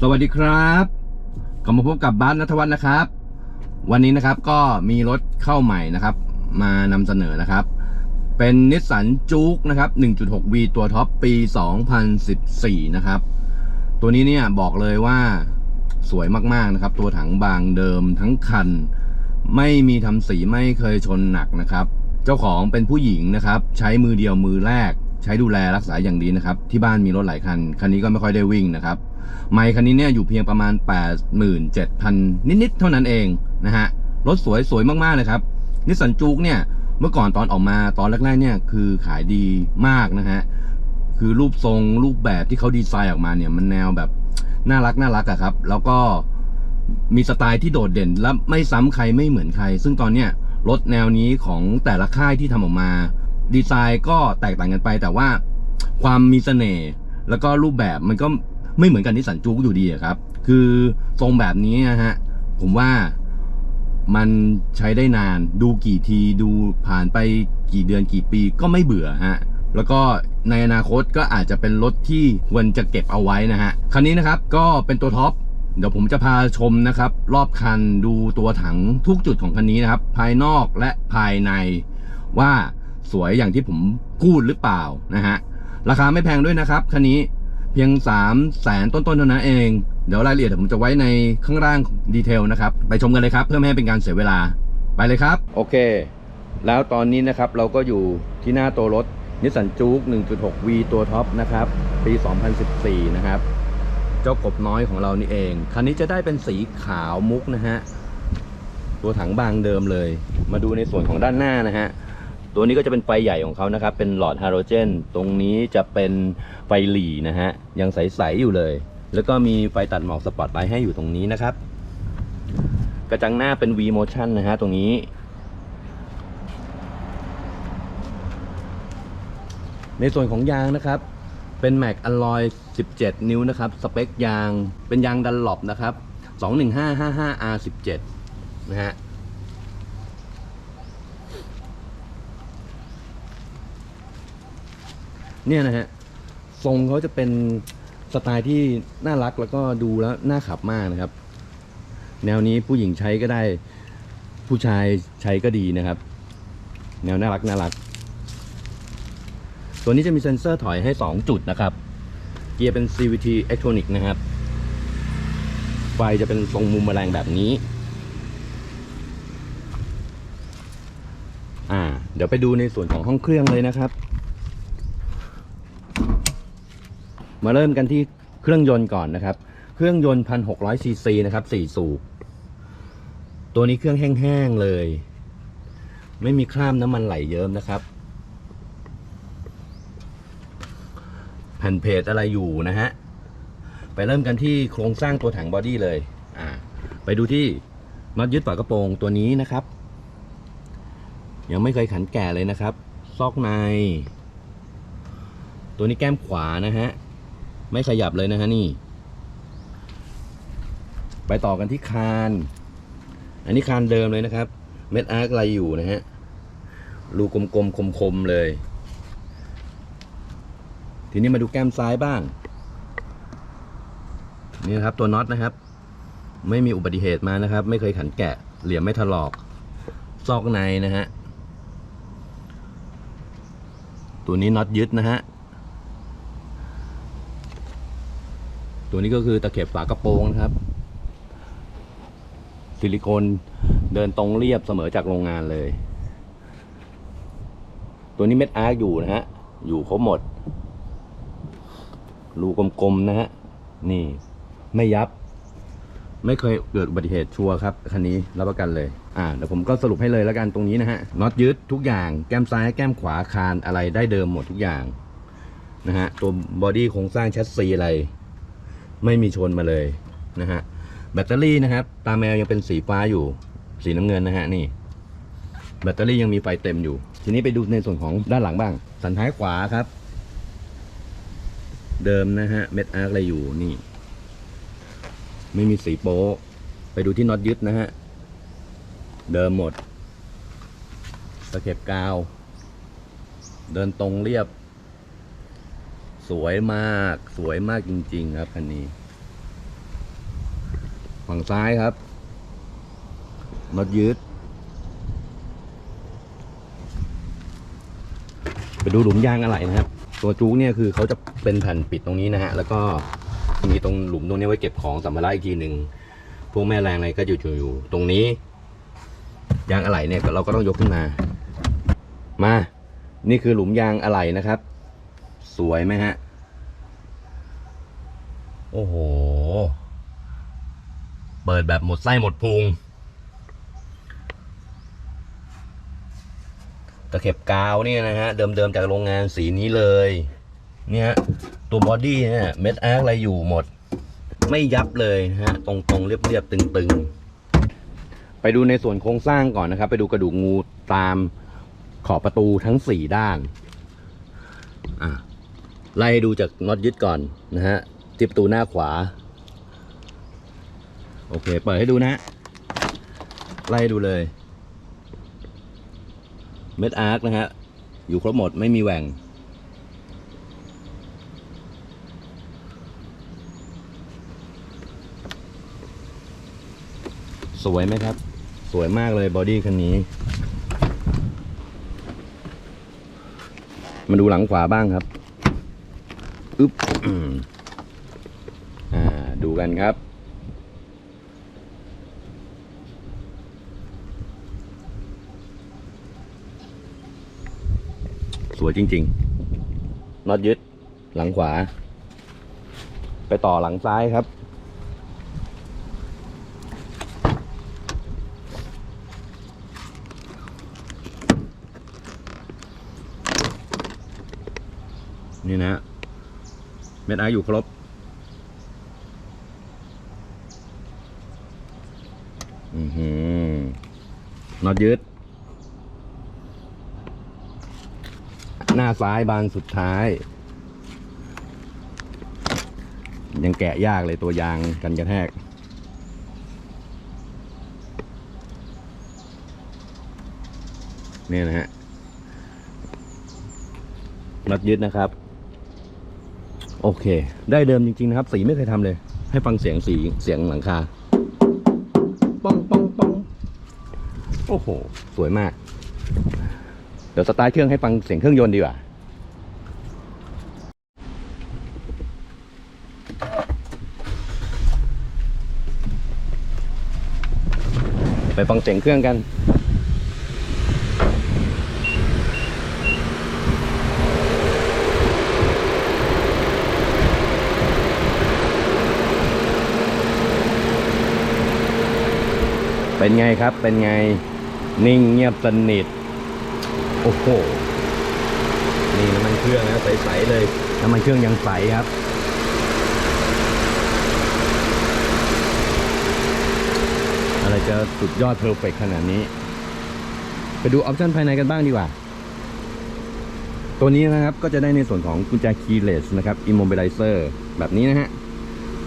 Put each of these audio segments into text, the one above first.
สวัสดีครับกลับมาพบกับบ้านนัทวัฒน์นะครับ วันนี้นะครับก็มีรถเข้าใหม่นะครับ มานำเสนอนะครับ เป็นนิสสันจู๊กนะครับ 1.6V ตัวท็อปปี 2014 นะครับ ตัวนี้เนี่ยบอกเลยว่าสวยมากๆนะครับ ตัวถังบางเดิมทั้งคัน ไม่มีทำสีไม่เคยชนหนักนะครับ เจ้าของเป็นผู้หญิงนะครับ ใช้มือเดียวมือแรก ใช้ดูแลรักษาอย่างดีนะครับ ที่บ้านมีรถหลายคัน คันนี้ก็ไม่ค่อยได้วิ่งนะครับ ไมค์คันนี้เนี่ยอยู่เพียงประมาณ 87,000 นิดๆเท่านั้นเองนะฮะ รถสวยสวยมากๆเลยครับ นิสสันจูกเนี่ย เมื่อก่อนตอนออกมาตอนแรกๆเนี่ยคือขายดีมากนะฮะ คือรูปทรงรูปแบบที่เขาดีไซน์ออกมาเนี่ยมันแนวแบบน่ารักน่ารักอะครับ แล้วก็มีสไตล์ที่โดดเด่นและไม่ซ้ำใครไม่เหมือนใคร ซึ่งตอนเนี้ยรถแนวนี้ของแต่ละค่ายที่ทำออกมา ดีไซน์ก็แตกต่างกันไป แต่ว่าความมีเสน่ห์แล้วก็รูปแบบมันก็ไม่เหมือนกันนิสสันจูกอยู่ดีครับ คือทรงแบบนี้นะฮะ ผมว่ามันใช้ได้นานดูกี่ทีดูผ่านไปกี่เดือนกี่ปีก็ไม่เบื่อฮะ แล้วก็ในอนาคตก็อาจจะเป็นรถที่ควรจะเก็บเอาไว้นะฮะ คันนี้นะครับก็เป็นตัวท็อปเดี๋ยวผมจะพาชมนะครับ รอบคันดูตัวถังทุกจุดของคันนี้นะครับ ภายนอกและภายในว่า สวยอย่างที่ผมพูดหรือเปล่านะฮะราคาไม่แพงด้วยนะครับคันนี้เพียง3 0 0แสนต้นๆเท่านั้นเอง เดี๋ยวรายละเอียดผมจะไว้ในข้างล่างดีเทลนะครับ ไปชมกันเลยครับ เพื่อไม่ให้เป็นการเสียเวลาไปเลยครับ โอเค แล้วตอนนี้นะครับเราก็อยู่ที่หน้าตัวรถนิสสันจู๊ก 1.6V ตัวท็อปนะครับ ปี 2014 นะครับ เจ้ากบน้อยของเรานี่เอง คันนี้จะได้เป็นสีขาวมุกนะฮะ ตัวถังบางเดิมเลย มาดูในส่วนของด้านหน้านะฮะ ตัวนี้ก็จะเป็นไฟใหญ่ของเขานะครับ เป็นหลอดฮาโลเจน ตรงนี้จะเป็นไฟหลีนะฮะ ยังใส ๆ อยู่เลย แล้วก็มีไฟตัดหมอกสปอตไลท์ให้อยู่ตรงนี้นะครับ กระจังหน้าเป็น V motion นะฮะ ตรงนี้ ในส่วนของยางนะครับ เป็น Mac Alloy 17 นิ้วนะครับ สเปคยาง เป็นยางดันหลบนะครับ 21555 R17 นะฮะ เนี่ยนะฮะทรงเขาจะเป็นสไตล์ที่น่ารักแล้วก็ดูแล้วน่าขับมากนะครับ แนวนี้ผู้หญิงใช้ก็ได้ ผู้ชายใช้ก็ดีนะครับ แนวน่ารักน่ารัก ตัวนี้จะมีเซ็นเซอร์ถอยให้ 2 จุดนะครับ เกียร์เป็น CVT Electronic นะครับ ไฟจะเป็นทรงมุมแมลงแบบนี้ อ่า เดี๋ยวไปดูในส่วนของห้องเครื่องเลยนะครับ มาเริ่มกันที่เครื่องยนต์ก่อนนะครับ เครื่องยนต์1,600ซีซีนะครับ4สูบตัวนี้เครื่องแห้งๆเลย ไม่มีคราบน้ำมันไหลเยิ้มนะครับ แผ่นเพจอะไรอยู่นะฮะ ไปเริ่มกันที่โครงสร้างตัวถังบอดี้เลย อ่า ไปดูที่น็อตยึดฝากระโปรงตัวนี้นะครับ ยังไม่เคยขันแก่เลยนะครับ ซอกใน ตัวนี้แก้มขวานะฮะ ไม่ขยับเลยนะฮะนี่ ไปต่อกันที่คาน อันนี้คานเดิมเลยนะครับ เม็ดอาร์คอะไรอยู่นะฮะรูกลมๆคมๆเลย ทีนี้มาดูแก้มซ้ายบ้าง นี่นะครับตัวน็อตนะครับ ไม่มีอุบัติเหตุมานะครับ ไม่เคยขันแกะ เหลี่ยมไม่ถลอก ซอกในนะฮะ ตัวนี้น็อตยึดนะฮะ ตัวนี้ก็คือตะเข็บฝากระโปรงนะครับ ซิลิโคนเดินตรงเรียบเสมอจากโรงงานเลย ตัวนี้เม็ดอาร์คอยู่นะฮะ อยู่ครบหมด รูกลมๆนะฮะ นี่ไม่ยับ ไม่เคยเกิดอุบัติเหตุชัวร์ครับ คันนี้รับประกันเลย อ่าเดี๋ยวผมก็สรุปให้เลยแล้วกันตรงนี้นะฮะ น็อตยึดทุกอย่าง แก้มซ้าย แก้มขวาคานอะไรได้เดิมหมดทุกอย่างนะฮะ ตัวบอดี้โครงสร้างแชสซีอะไร ไม่มีชนมาเลยนะฮะแบตเตอรี่นะครับ ตาแมวยังเป็นสีฟ้าอยู่ สีน้ำเงินนะฮะนี่ แบตเตอรี่ยังมีไฟเต็มอยู่ ทีนี้ไปดูในส่วนของด้านหลังบ้าง สันท้ายขวาครับ เดิมนะฮะเม็ดอาร์คอะไรอยู่นี่ ไม่มีสีโป๊ไปดูที่น็อตยึดนะฮะเดิมหมดตะเข็บกาว เดินตรงเรียบ สวยมาก สวยมากจริง ๆ ครับคันนี้ ฝั่งซ้ายครับน็อตยืด ไปดูหลุมยางอะไรนะครับ ตัวจู๊กเนี่ยคือเขาจะเป็นแผ่นปิดตรงนี้นะฮะ แล้วก็มีตรงหลุมตรงนี้ไว้เก็บของสัมภาระอีกทีหนึ่งพวกแม่แรงอะไรก็อยู่อยู่อยู่ตรงนี้ยางอะไหล่เนี่ยเราก็ต้องยกขึ้นมา มา นี่คือหลุมยางอะไหล่นะครับ สวยไหมฮะ โอ้โห เปิดแบบหมดไส้หมดพุง ตะเข็บกาวเนี่ยนะฮะ เดิมๆจากโรงงานสีนี้เลย เนี่ยตัวบอดี้เนี่ยเม็ดแอร์คอะไรอยู่หมด ไม่ยับเลยนะฮะ ตรงๆ เรียบๆ ตึงๆ ไปดูในส่วนโครงสร้างก่อนนะครับ ไปดูกระดูกงูตามขอบประตูทั้งสี่ด้าน อะ ไล่ดูจากน็อตยึดก่อนนะฮะที่ประตูหน้าขวา โอเค เปิดให้ดูนะฮะไล่ดูเลย เม็ดอาร์คนะฮะ อยู่ครบหมดไม่มีแหว่ง สวยไหมครับ สวยมากเลยบอดี้คันนี้ มาดูหลังขวาบ้างครับ อึ๊บอ่า ดูกันครับ สวยจริงๆน็อตยึด หลังขวา ไปต่อหลังซ้ายครับนี่นะ เม็ดอาอยู่ครบ อือหือนอตยึดหน้าซ้ายบานสุดท้าย ยังแกะยากเลยตัวยางกันกระแทกเนี่ยนะฮะน็อตยึดนะครับ โอเค ได้เดิมจริงๆนะครับ สีไม่เคยทำเลย ให้ฟังเสียงสีเสียงหลังคาป้องป้องป้องโอ้โห สวยมาก เดี๋ยวสตาร์ทเครื่องให้ฟังเสียงเครื่องยนต์ดีกว่าไปฟังเสียงเครื่องกัน เป็นไงครับ เป็นไง นิ่งเงียบสนิท โอ้โห นี่น้ำมันเครื่องนะใสๆเลย น้ำมันเครื่องยังใสครับอะไรจะสุดยอดเพอร์เฟกขนาดนี้ ไปดูออปชันภายในกันบ้างดีกว่า ตัวนี้นะครับก็จะได้ในส่วนของกุญแจคีย์เลสนะครับ immobilizer แบบนี้นะฮะ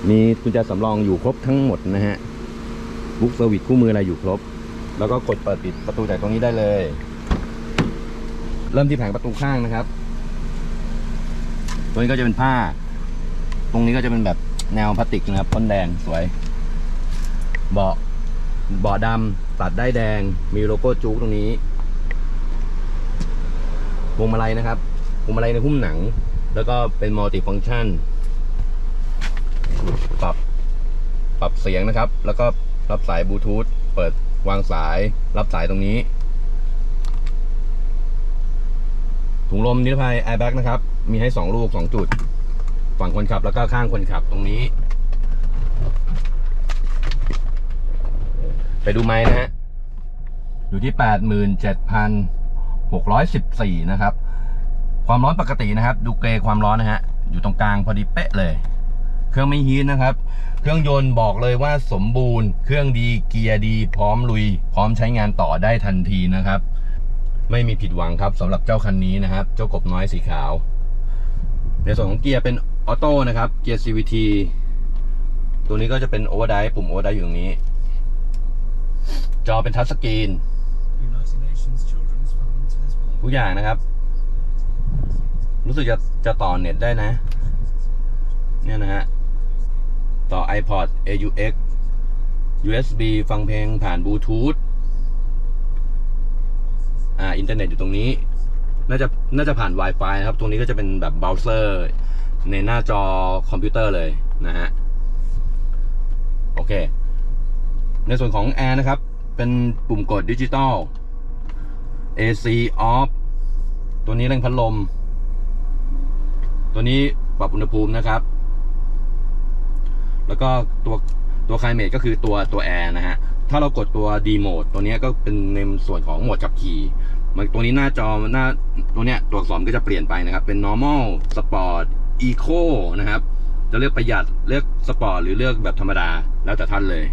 มีกุญแจสำรองอยู่ครบทั้งหมดนะฮะ บุ๊กเซอร์วิสคู่มืออะไรอยู่ครบ แล้วก็กดเปิดปิดประตูจากตรงนี้ได้เลย เริ่มที่แผงประตูข้างนะครับ ตัวนี้ก็จะเป็นผ้า ตรงนี้ก็จะเป็นแบบแนวพลาสติกนะครับพ่นแดงสวย เบาะเบาะดำตัดได้แดง มีโลโก้จุกตรงนี้พวงมาลัยนะครับพวงมาลัยในหุ้มหนัง แล้วก็เป็นมัลติฟัง c t ชัน ปรับ ปรับเสียงนะครับ แล้วก็ รับสายบลูทูธเปิดวางสายรับสายตรงนี้ ถุงลมนิรภัย airbag นะครับ มีให้ 2 ลูก 2 จุด ฝั่งคนขับแล้วก็ข้างคนขับตรงนี้ ไปดูไม้นะฮะ อยู่ที่ 87,614 นะครับ ความร้อนปกตินะครับ ดูเกรความร้อนนะฮะ อยู่ตรงกลางพอดีเป๊ะเลย เครื่องไม่ฮีทนะครับ เครื่องยนต์บอกเลยว่าสมบูรณ์ เครื่องดีเกียร์ดี พร้อมลุย พร้อมใช้งานต่อได้ทันทีนะครับ ไม่มีผิดหวังครับสำหรับเจ้าคันนี้นะครับ เจ้ากบน้อยสีขาว ในส่วนของเกียร์เป็นออโต้นะครับเกียร์ CVT ตัวนี้ก็จะเป็นโอเวอร์ไดปุ่มโอเวอร์ไดอยู่ตรงนี้ จอเป็นทัชสกรีน United Nations Children's Fund has been ทุกอย่างนะครับ รู้สึกจะจะต่อเน็ตได้นะ เนี่ยนะฮะ ต่อ iPod AUX USB ฟังเพลงผ่านบลูทูธอ่าอินเทอร์เน็ตอยู่ตรงนี้ น่าจะน่าจะผ่าน Wi-Fi นะครับ ตรงนี้ก็จะเป็นแบบเบราว์เซอร์ในหน้าจอคอมพิวเตอร์เลยนะฮะ โอเค ในส่วนของแอร์นะครับ เป็นปุ่มกดดิจิตอล AC off ตัวนี้เร่งพัดลม ตัวนี้ปรับอุณหภูมินะครับ แล้วก็ตัวตัวคลเมตก็คือตัวตัวแอร์นะฮะ ถ้าเรากดตัว D mode ตัวนี้ก็เป็นในส่วนของโหมดขับขี่มันตัวนี้หน้าจอหน้าตัวเนี้ยตัวอักษรก็จะเปลี่ยนไปนะครับ เป็น normal sport eco นะครับ จะเลือกประหยัดเลือกสปอร์ตหรือเลือกแบบธรรมดาแล้วแต่ท่านเลย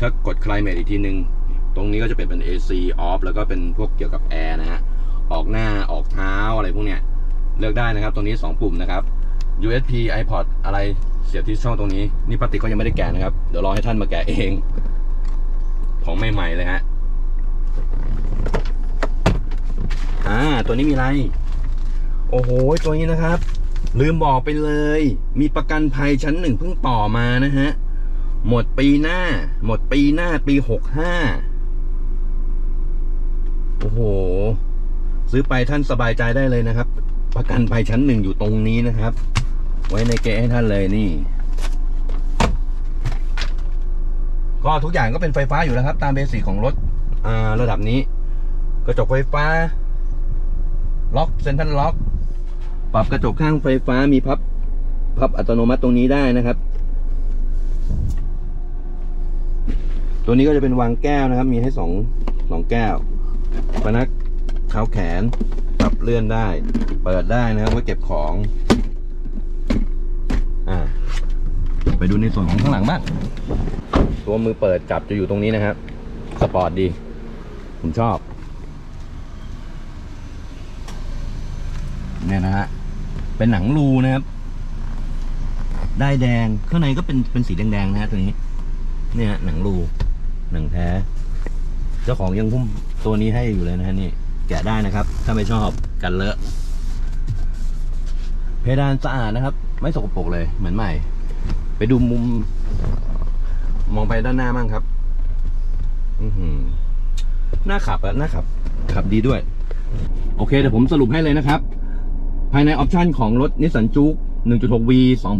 ถ้ากด climate อีกทีนึง ตรงนี้ก็จะเป็นเป็น AC off แล้วก็เป็นพวกเกี่ยวกับแอร์นะฮะ ออกหน้าออกเท้าอะไรพวกเนี้ยเลือกได้นะครับ ตรงนี้ 2 ปุ่มนะครับ USB iPod อะไร เสียบที่ช่องตรงนี้ นี่ปาติกก็ยังไม่ได้แกะนะครับ เดี๋ยวรอให้ท่านมาแกะเอง ของใหม่ๆเลยฮะ อ่า ตัวนี้มีอะไร โอ้โห ตัวนี้นะครับ ลืมบอกไปเลย มีประกันภัยชั้นหนึ่งเพิ่งต่อมานะฮะ หมดปีหน้า หมดปีหน้าปีหกห้า โอ้โห ซื้อไปท่านสบายใจได้เลยนะครับ ประกันภัยชั้นหนึ่งอยู่ตรงนี้นะครับ ไว้ในเกะให้ท่านเลยนี่ ก็ทุกอย่างก็เป็นไฟฟ้าอยู่แล้วครับ ตามเบสิกของรถอ่าระดับนี้ กระจกไฟฟ้า ล็อกเซ็นทรัลล็อก ปรับกระจกข้างไฟฟ้ามีพับ พับอัตโนมัติตรงนี้ได้นะครับ ตัวนี้ก็จะเป็นวางแก้วนะครับ มีให้สองสองแก้วพนักเท้าแขนปรับเลื่อนได้ เปิดได้นะครับไว้เก็บของ อ่าไปดูในส่วนของข้างหลังบ้างตัวมือเปิดจับจะอยู่ตรงนี้นะครับ สปอร์ตดี ผมชอบ เนี่ยนะฮะ เป็นหนังรูนะครับ ได้แดง ข้างในก็เป็นเป็นสีแดงๆนะฮะตัวนี้ เนี่ยฮะหนังรู หนังแท้ เจ้าของยังพุ่มตัวนี้ให้อยู่เลยนะฮะนี่ แกะได้นะครับ ถ้าไม่ชอบกันเลอะ เพดานสะอาดนะครับ ไม่สกปรกเลยเหมือนใหม่ ไปดูมุม มองไปด้านหน้ามั่งครับ อือหือหน้าขับอะหน้าขับ ขับดีด้วย โอเคเดี๋ยวผมสรุปให้เลยนะครับ ภายในออปชันของรถนิสสันจุก 1.6V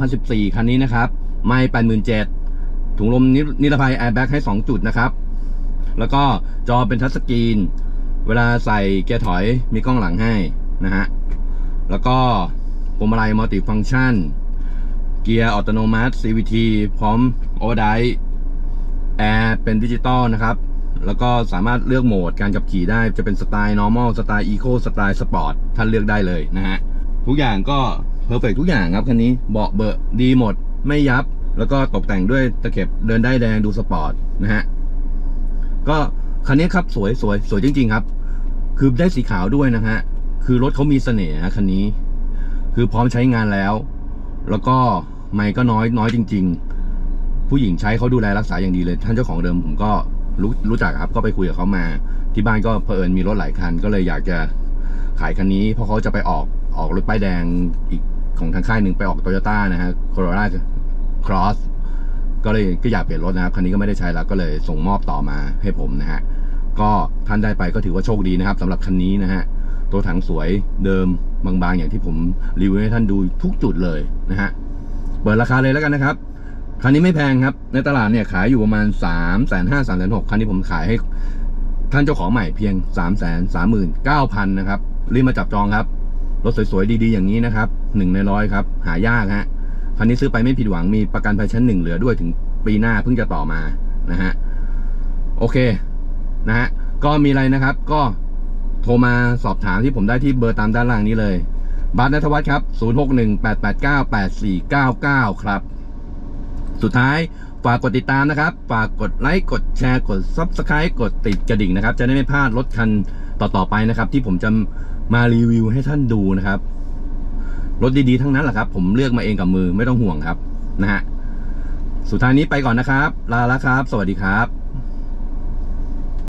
2014 คันนี้นะครับ ไม่87,000ถุงลมนินิรภัยแอร์แบ็กให้ 2 จุดนะครับ แล้วก็จอเป็นทัชสกรีน เวลาใส่เกียร์ถอยมีกล้องหลังให้นะฮะ แล้วก็ พวงมาลัยมัลติฟัง c t ชัน เกียร์อัตโนมัติ CVT พร้อมโอเวอร์ไดแอร์เป็นดิจิตอลนะครับ แล้วก็สามารถเลือกโหมดการขับขี่ได้จะเป็นสไตล์ normal สไตล์ eco สไตล์ sport ท่านเลือกได้เลยนะฮะ ทุกอย่างก็เพอร์เฟกทุกอย่างครับคันนี้เบาะเบอะดีหมดไม่ยับ แล้วก็ตกแต่งด้วยตะเข็บเดินได้แดงดูสปอร์ตนะฮะ ก็คันนี้ครับสวยสวยสวยจริง ๆ ครับ คือได้สีขาวด้วยนะฮะ คือรถเขามีเสน่ห์ฮะคันนี้ คือพร้อมใช้งานแล้ว แล้วก็ไม่ก็น้อยน้อยจริง ๆ ผู้หญิงใช้เขาดูแลรักษาอย่างดีเลย ท่านเจ้าของเดิมผมก็รู้รู้จักครับก็ไปคุยกับเขามา ที่บ้านก็เผอิญมีรถหลายคัน ก็เลยอยากจะขายคันนี้ เพราะเขาจะไปออกออกรถป้ายแดงอีกของทางค่ายหนึ่งไปออกโตโยต้านะฮะโคโรล่าครอสก็เลยก็อยากเปลี่ยนรถนะครับคันนี้ก็ไม่ได้ใช้แล้วก็เลยส่งมอบต่อมาให้ผมนะฮะก็ท่านได้ไปก็ถือว่าโชคดีนะครับสำหรับคันนี้นะฮะ ตัวถังสวยเดิมบางๆ อย่างที่ผมรีวิวให้ท่านดูทุกจุดเลยนะฮะ เปิดราคาเลยแล้วกันนะครับ คันนี้ไม่แพงครับ ในตลาดเนี่ยขายอยู่ประมาณ3ามแสนห้าสามแสนหกคันนี้ผมขายให้ท่านเจ้าของใหม่เพียง3ามแสนสามหมื่นเก้าพันนะครับ รีบมาจับจองครับ รถสวยๆ ดีๆ อย่างนี้นะครับหนึ่งในร้อยครับ หายากฮะ คันนี้ซื้อไปไม่ผิดหวังมีประกันภัยชั้นหนึ่งเหลือด้วยถึงปีหน้าเพิ่งจะต่อมานะฮะ โอเคนะฮะ ก็มีอะไรนะครับ ก็ โทรมาสอบถามที่ผมได้ที่เบอร์ตามด้านล่างนี้เลยบัตรนัทวัฒน์ครับ 0618898499 ครับ สุดท้ายฝากกดติดตามนะครับ ฝากกดไลค์ กดแชร์ กด Subscribe กดติดกระดิ่งนะครับ จะได้ไม่พลาดรถคันต่อๆไปนะครับ ที่ผมจะมารีวิวให้ท่านดูนะครับ รถดีๆทั้งนั้นแหละครับ ผมเลือกมาเองกับมือไม่ต้องห่วงครับนะฮะ สุดท้ายนี้ไปก่อนนะครับ ลาแล้วครับ สวัสดีครับ